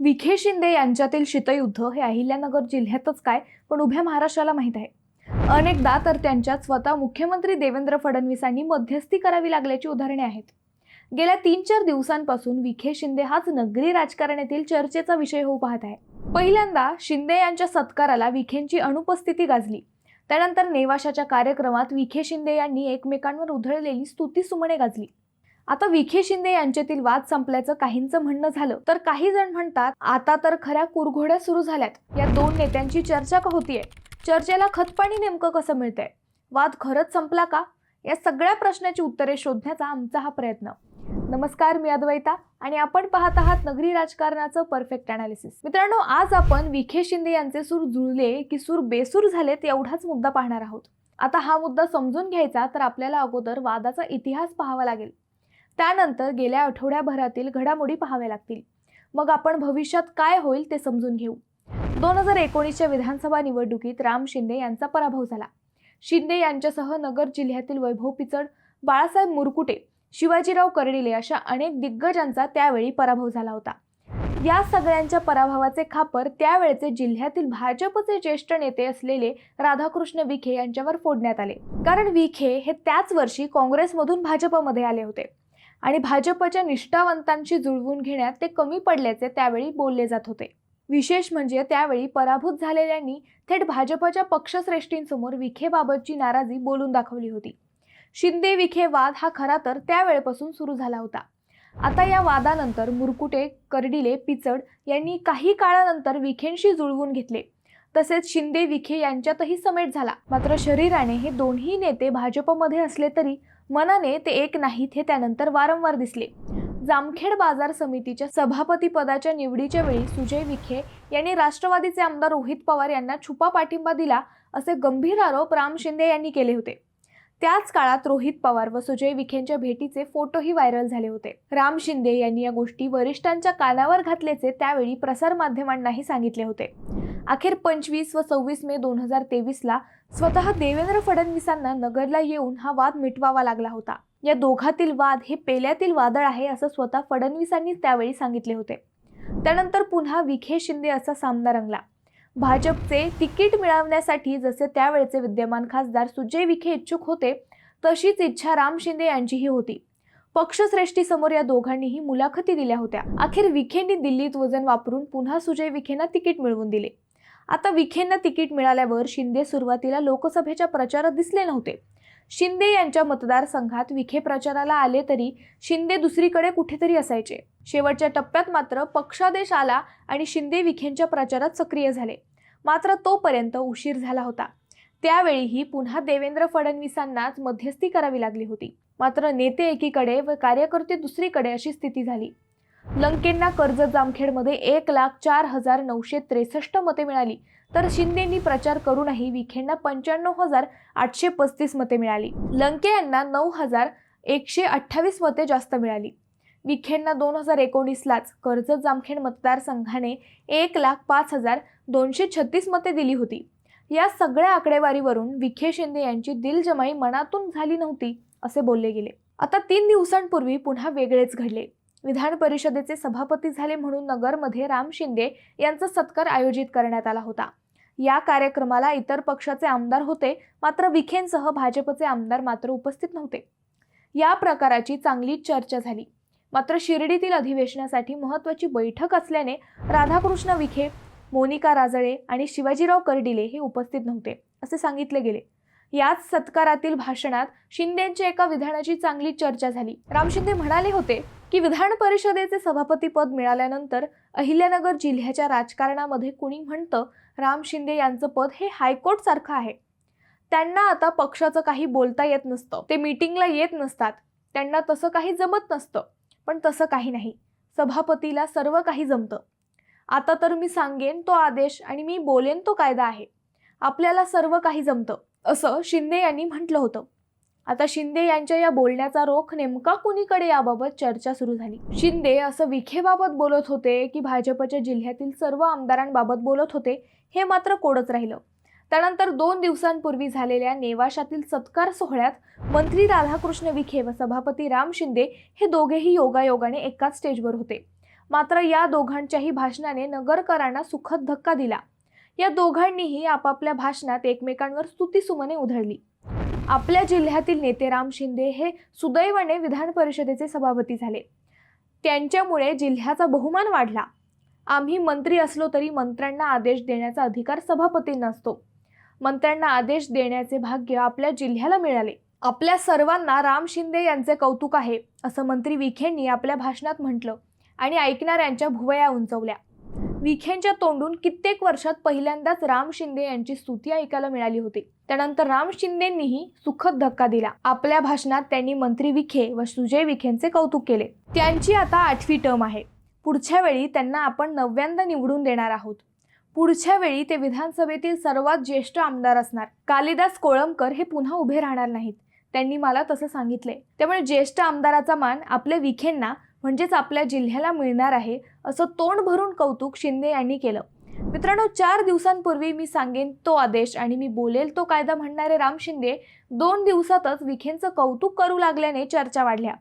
विखे शिंदे यांच्यातील शीतयुद्ध हे अहिल्यानगर जिल्ह्यातच काय पण उभ्या महाराष्ट्राला माहीत आहे. अनेकदा तर त्यांच्यात स्वतः मुख्यमंत्री देवेंद्र फडणवीसांनी मध्यस्थी करावी लागल्याची उदाहरणे आहेत. गेल्या तीन चार दिवसांपासून विखे शिंदे हाच नगरी राजकारणातील चर्चेचा विषय होऊ पाहत आहे. पहिल्यांदा शिंदे यांच्या सत्काराला विखेंची अनुपस्थिती गाजली. त्यानंतर नेवाशाच्या कार्यक्रमात विखे शिंदे यांनी एकमेकांवर उधळलेली स्तुतीसुमने गाजली. आता विखे शिंदे यांच्यातील वाद संपल्याचं काहींचं म्हणणं झालं. तर काही जण म्हणतात आता तर खऱ्या कुरघोड्या सुरू झाल्यात. या दोन नेत्यांची चर्चा का होतीये? चर्चेला खतपाणी नेमकं कसं मिळतंय? वाद खरंच संपला का? या सगळ्या प्रश्नाची उत्तरे शोधण्याचा आमचा हा प्रयत्न. नमस्कार मी अद्वैता आणि आपण पाहत आहात नगरी राजकारणाचं परफेक्ट अनालिसिस मित्रांनो आज आपण विखे शिंदे यांचे सूर जुळले की सूर बेसूर झालेत एवढाच मुद्दा पाहणार आहोत. आता हा मुद्दा समजून घ्यायचा तर आपल्याला अगोदर वादाचा इतिहास पाहावा लागेल. त्यानंतर गेल्या आठवड्याभरातील घडामोडी पाहाव्या लागतील. मग आपण भविष्यात काय होईल ते समजून घेऊ. दोन हजार एकोणीसच्या विधानसभा निवडणुकीत राम शिंदे यांचा पराभव झाला. शिंदे यांच्यासह नगर जिल्ह्यातील वैभव पिचड बाळासाहेब मुरकुटे शिवाजीराव कर्डिले अशा अनेक दिग्गजांचा त्यावेळी पराभव झाला होता. या सगळ्यांच्या पराभवाचे खापर त्यावेळचे जिल्ह्यातील भाजपचे ज्येष्ठ नेते असलेले राधाकृष्ण विखे यांच्यावर फोडण्यात आले. कारण विखे हे त्याच वर्षी काँग्रेसमधून भाजपमध्ये आले होते. आणि भाजपच्या निष्ठावंतांशी जुळवून घेण्यात ते कमी पडल्याचे त्यावेळी बोलले जात होते. विशेष म्हणजे त्यावेळी पराभूत झालेल्यांनी थेट भाजपच्या पक्षश्रेष्ठींसमोर विखेबाबतची नाराजी बोलून दाखवली होती. शिंदे विखे वाद हा खरा तर त्यावेळेपासून सुरू झाला होता. आता या वादानंतर मुरकुटे कर्डिले पिचड यांनी काही काळानंतर विखेंशी जुळवून घेतले. तसेच शिंदे विखे यांच्यातही समेट झाला. मात्र शरीराने हे दोन्ही नेते भाजपमध्ये असले तरी मनाने ते एक नाहीत हे त्यानंतर वारंवार दिसले. जामखेड बाजार समितीच्या सभापती पदाच्या निवडीच्या वेळी सुजय विखे यांनी राष्ट्रवादीचे आमदार रोहित पवार यांना छुपा पाठिंबा दिला असे गंभीर आरोप राम शिंदे यांनी केले होते. त्याच काळात रोहित पवार व सुजय विखेंच्या भेटीचे फोटोही व्हायरल झाले होते. राम शिंदे यांनी या गोष्टी वरिष्ठांच्या कानावर घातल्याचे त्यावेळी प्रसारमाध्यमांनाही सांगितले होते. अखेर पंचवीस व सव्वीस मे दोन हजार तेवीसला स्वतः देवेंद्र फडणवीसांना नगरला येऊन हा वाद मिटवावा लागला होता. या दोघातील वाद हे पेल्यातील वादळ आहे असं स्वतः फडणवीसांनी त्यावेळी सांगितले होते. त्यानंतर पुन्हा विखे शिंदे असा सामना रंगला. भाजपचे तिकीट मिळवण्यासाठी जसे त्यावेळचे विद्यमान खासदार सुजय विखे इच्छुक होते तशीच इच्छा राम शिंदे यांचीही होती. पक्षश्रेष्ठीसमोर या दोघांनीही मुलाखती दिल्या होत्या. अखेर विखेंनी दिल्लीत वजन वापरून पुन्हा सुजय विखेंना तिकीट मिळवून दिले. आता विखेंना तिकीट मिळाल्यावर शिंदे सुरुवातीला लोकसभेच्या प्रचारात दिसले नव्हते. शिंदे यांच्या मतदारसंघात विखे प्रचाराला आले तरी शिंदे दुसरीकडे कुठेतरी असायचे. शेवटच्या टप्प्यात मात्र पक्षादेश आला आणि शिंदे विखेंच्या प्रचारात सक्रिय झाले. मात्र तोपर्यंत उशीर झाला होता. त्यावेळीही पुन्हा देवेंद्र फडणवीसांनाच मध्यस्थी करावी लागली होती. मात्र नेते एकीकडे व कार्यकर्ते दुसरीकडे अशी स्थिती झाली. लंकेंना कर्ज जामखेडमध्ये एक लाख चार हजार नऊशे त्रेसष्ट मते मिळाली. तर शिंदेंनी प्रचार करूनही विखेंना पंच्याण्णव हजार आठशे पस्तीस मते मिळाली. लंके यांना नऊ हजार एकशे अठ्ठावीस मते जास्त मिळाली. विखेंना दोन हजार एकोणीसलाच कर्जत जामखेड मतदारसंघाने एक लाख पाच हजार दोनशे छत्तीस मते दिली होती. या सगळ्या आकडेवारीवरून विखे शिंदे यांची दिलजमाई मनातून झाली नव्हती असे बोलले गेले. आता तीन दिवसांपूर्वी पुन्हा वेगळेच घडले. विधान परिषदेचे सभापती झाले म्हणून नगरमध्ये राम शिंदे यांचा सत्कार आयोजित करण्यात आला होता. या कार्यक्रमाला इतर पक्षाचे आमदार होते मात्र विखेंसह भाजपचे आमदार मात्र उपस्थित नव्हते. या प्रकाराची चांगली चर्चा झाली. मात्र शिर्डीतील अधिवेशनासाठी महत्त्वाची बैठक असल्याने राधाकृष्ण विखे मोनिका राजळे आणि शिवाजीराव कर्डिले हे उपस्थित नव्हते असे सांगितले गेले. याच सत्कारातील भाषणात शिंदेच्या एका विधानाची चांगली चर्चा झाली. राम शिंदे म्हणाले होते की विधान परिषदेचे सभापती पद मिळाल्यानंतर अहिल्यानगर जिल्ह्याच्या राजकारणामध्ये कुणी म्हणतं राम शिंदे यांचं पद हे हायकोर्ट सारखं आहे. त्यांना आता पक्षाचं काही बोलता येत नसतं. ते मीटिंगला येत नसतात. त्यांना तसं काही जमत नसतं. पण तसं काही नाही. सभापतीला सर्व काही जमतं. आता तर मी सांगेन तो आदेश आणि मी बोलेन तो कायदा आहे. आपल्याला सर्व काही जमतं. असं शिंदे यांनी म्हटलं होतं. आता शिंदे यांच्या या बोलण्याचा रोख नेमका कुणीकडे याबाबत चर्चा सुरू झाली? शिंदे असं विखेबाबत बोलत होते की भाजपच्या जिल्ह्यातील सर्व आमदारांबाबत बोलत होते हे मात्र कोडच राहिलं. त्यानंतर दोन दिवसांपूर्वी झालेल्या नेवाशातील सत्कार सोहळ्यात मंत्री राधाकृष्ण विखे व सभापती राम शिंदे हे दोघेही योगायोगाने एकाच स्टेजवर होते. मात्र या दोघांच्याही भाषणाने नगरकरांना सुखद धक्का दिला. या दोघांनीही आपापल्या भाषणात एकमेकांवर स्तुतीसुमने उधळली. आपल्या जिल्ह्यातील नेते राम शिंदे हे सुदैवाने विधान परिषदेचे सभापती झाले. त्यांच्यामुळे जिल्ह्याचा बहुमान वाढला. आम्ही मंत्री असलो तरी मंत्र्यांना आदेश देण्याचा अधिकार सभापतींना असतो मंत्र्यांना आदेश देण्याचे भाग्य आपल्या जिल्ह्याला मिळाले. आपल्या सर्वांना राम शिंदे यांचे कौतुक आहे असं मंत्री विखेंनी आपल्या भाषणात म्हटलं आणि ऐकणाऱ्यांच्या भुवया उंचवल्या. विखेंच्या तोंडून कित्येक वर्षात पहिल्यांदाच राम शिंदे यांची स्तुती ऐकायला मिळाली होती. त्यानंतर राम शिंदेंनीही सुखद धक्का दिला. आपल्या भाषणात त्यांनी मंत्री विखे व सुजय विखेंचे कौतुक केले. त्यांची आता आठवी टर्म आहे. पुढच्या वेळी त्यांना आपण नव्यांदा निवडून देणार आहोत. पुढच्या वेळी ते विधानसभेतील सर्वात ज्येष्ठ आमदार असणार. कालिदास कोळंबकर हे पुन्हा उभे राहणार नाहीत. त्यांनी मला तसं सांगितले. त्यामुळे ज्येष्ठ आमदाराचा मान आपल्या विखेंना म्हणजेच आपल्या जिल्ह्याला मिळणार आहे असं तोंड भरून कौतुक शिंदे यांनी केलं. मित्रांनो चार दिवसांपूर्वी मी सांगेन तो आदेश आणि मी बोलेल तो कायदा म्हणणारे राम शिंदे दोन दिवसातच विखेंचं कौतुक करू लागल्याने चर्चा वाढल्या.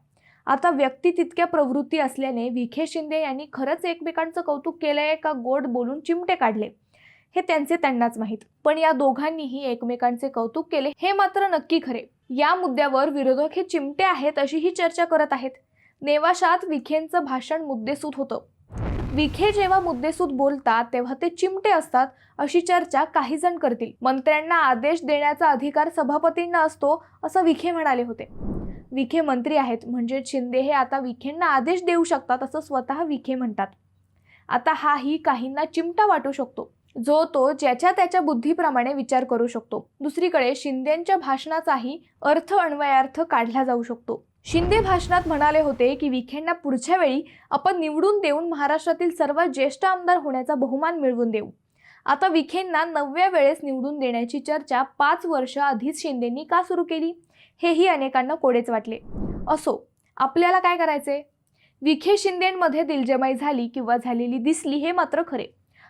आता व्यक्ती तितक्या प्रवृत्ती असल्याने विखे शिंदे यांनी खरंच एकमेकांचं कौतुक केलंय का गोड बोलून चिमटे काढले? हे त्यांचे त्यांनाच माहीत. पण या दोघांनीही एकमेकांचे कौतुक केले हे मात्र नक्की खरे. या मुद्द्यावर विरोधक हे चिमटे आहेत अशी ही चर्चा करत आहेत. नेवाशात विखेंचं भाषण मुद्देसूद होतं. विखे जेव्हा मुद्देसूद बोलतात तेव्हा ते चिमटे असतात अशी चर्चा काही जण करतील. मंत्र्यांना आदेश देण्याचा अधिकार सभापतींना असतो असं विखे म्हणाले होते. विखे मंत्री आहेत म्हणजे शिंदे हे आता विखेंना आदेश देऊ शकतात असं स्वतः विखे म्हणतात. आता हाही काहींना चिमटा वाटू शकतो. जो तो ज्याच्या त्याच्या बुद्धीप्रमाणे विचार करू शकतो. दुसरीकडे शिंदेच्या भाषणाचाही अर्थ अन्वयार्थ काढला जाऊ शकतो. शिंदे भाषणात म्हणाले होते की विखेंना पुढच्या वेळी आपण निवडून देऊन महाराष्ट्रातील सर्वात ज्येष्ठ आमदार होण्याचा बहुमान मिळवून देऊ. आता विखेंना नवव्या वेळेस निवडून देण्याची चर्चा पाच वर्ष आधीच शिंदेंनी का सुरू केली? हेही अनेकांना कोडेच वाटले. असो आपल्याला काय करायचे विखे शिंदेमध्ये दिलजमाई झाली किंवा झालेली दिसली हे मात्र खरे.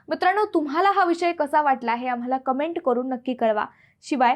मित्रांनो तुम्हाला हा विषय कसा वाटला हे आम्हाला कमेंट करून नक्की कळवा. शिवाय